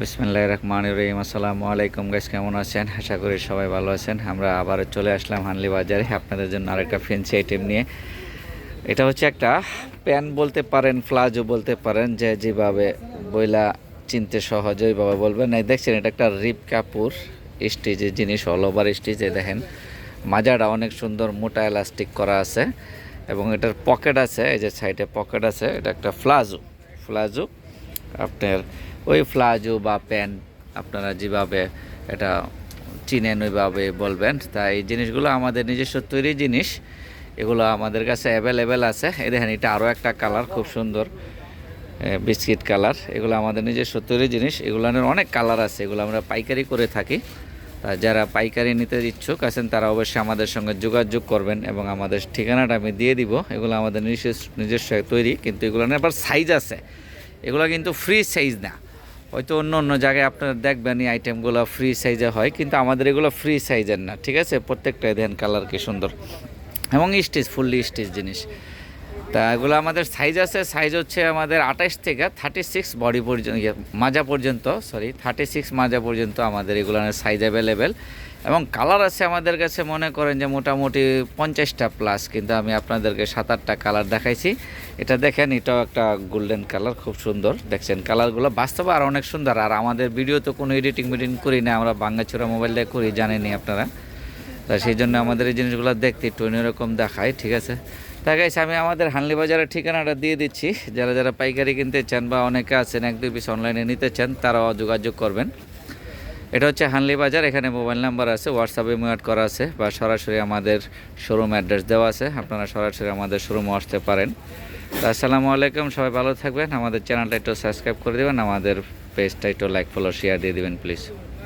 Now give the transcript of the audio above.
বিসমিল্লাহ রহমান রহিম। আসসালামু আলাইকুম গাইস কেমন আছেন? আশা করি সবাই ভালো আছেন। আমরা আবার চলে আসলাম হানলি বাজারে আপনাদের জন্য আরেকটা ফেন্সি আইটেম নিয়ে। এটা হচ্ছে একটা প্যান বলতে পারেন ফ্লাজও বলতে পারেন, যে যেভাবে বইলা চিনতে সহজ ওইভাবে বলবেন। এই দেখছেন, এটা একটা রিপ কাপুর স্টিচের জিনিস অল ওভার স্টিচে দেখেন। মাজাটা অনেক সুন্দর, মোটা এলাস্টিক করা আছে। এবং এটার পকেট আছে, এই যে সাইডে পকেট আছে, এটা একটা ফ্লাজো ফ্লাজো আপনার ওই ফ্লাজো বা প্যান্ট আপনারা যেভাবে এটা চিনেন, ওইভাবে বলবেন। তাই এই জিনিসগুলো আমাদের নিজস্ব তৈরি জিনিস। এগুলো আমাদের কাছে অ্যাভেলেবেল আছে। এই দেখেন, এটা আরও একটা কালার খুব সুন্দর বিস্কিট কালার এগুলো আমাদের নিজস্ব তৈরি জিনিস। এগুলোর অনেক কালার আছে, এগুলো আমরা পাইকারি করে থাকি। তা যারা পাইকারি নিতে ইচ্ছুক আছেন, তারা অবশ্যই আমাদের সঙ্গে যোগাযোগ করবেন এবং আমাদের ঠিকানাটা আমি দিয়ে দিব। এগুলো আমাদের নিজস্ব নিজস্ব তৈরি, কিন্তু এগুলো আবার সাইজ আছে। এগুলো কিন্তু ফ্রি সাইজ না। হয়তো অন্য অন্য জায়গায় আপনারা দেখবেন এই আইটেমগুলো ফ্রি সাইজে হয়, কিন্তু আমাদের এগুলো ফ্রি সাইজের না, ঠিক আছে? প্রত্যেকটাই দেন কালার কি সুন্দর। এবং স্টিচ ফুললি স্টিচ জিনিস। তা এগুলো আমাদের সাইজ আছে সাইজ হচ্ছে আমাদের আঠাশ থেকে থার্টি সিক্স বডি পর্যন্ত ইয়ে, মাজা পর্যন্ত সরি থার্টি সিক্স মাজা পর্যন্ত আমাদের এগুলোর সাইজ অ্যাভেলেবেল এবং কালার আছে আমাদের কাছে মনে করেন যে মোটামুটি পঞ্চাশটা প্লাস কিন্তু আমি আপনাদেরকে সাত আটটা কালার দেখাইছি। এটা দেখেন এটাও একটা গোল্ডেন কালার খুব সুন্দর। দেখছেন কালারগুলো বাস্তবে আর অনেক সুন্দর। আর আমাদের ভিডিও তো কোনো এডিটিং মিডিং করি না আমরা বাঙ্গাচোরা মোবাইল দিয়ে করি জানেনি আপনারা। তা সেই জন্য আমাদের এই জিনিসগুলো দেখতে একটু অন্যরকম দেখায় ঠিক আছে? তা গাইছে আমি আমাদের হানলি বাজারের ঠিকানাটা দিয়ে দিচ্ছি। যারা যারা পাইকারি কিনতে চান বা অনেকে আছেন, এক দুই পিস অনলাইনে নিতে চান, তারাও যোগাযোগ করবেন। এটা হচ্ছে হানলি বাজার, এখানে মোবাইল নাম্বার আছে হোয়াটসঅ্যাপে মিউট করা আছে, বা সরাসরি আমাদের শোরুম অ্যাড্রেস দেওয়া আছে। আপনারা সরাসরি আমাদের শোরুমে আসতে পারেন। আসসালামু আলাইকুম, সবাই ভালো থাকবেন। আমাদের চ্যানেলটা একটু সাবস্ক্রাইব করে দেবেন, আমাদের পেজটা একটু লাইক ফলো শেয়ার দিয়ে দেবেন প্লিজ